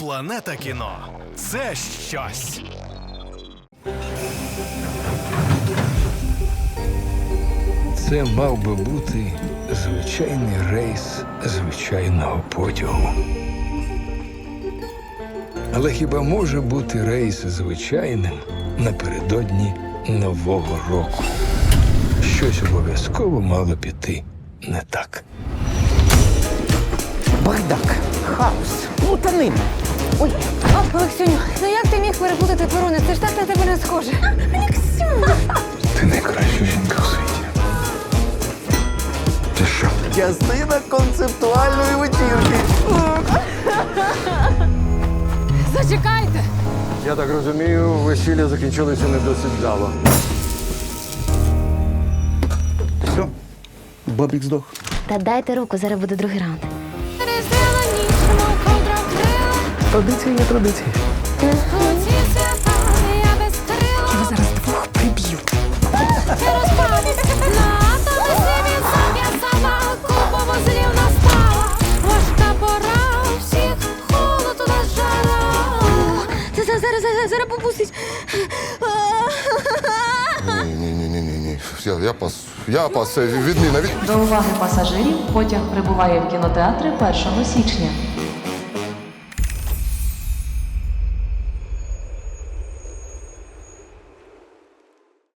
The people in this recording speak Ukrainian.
Планета кіно це щось. Це мав би бути звичайний рейс звичайного потягу. Але хіба може бути рейс звичайним напередодні Нового року? Щось обов'язково мало піти не так. Бардак, хаос, плутанина. Ой, О, Олексюню, ну як ти міг переплутати перуни? Це ж так на тебе не схоже. Олексюню! Ти найкраща жінка в світі. Ти що? частина концептуальної вечірки. Зачекайте! Я так розумію, весілля закінчилося не досить вдало. Все, Бобік здох. Та дайте руку, зараз буде другий раунд. Традиції є традиції. Я зараз двох приб'ю. Зараз, зараз, зараз, зараз попустить. Ні, ні, ні, ні. Я, я пас. Я пас. Це відміна. Від... До уваги пасажирів потяг прибуває в кінотеатри 1 січня.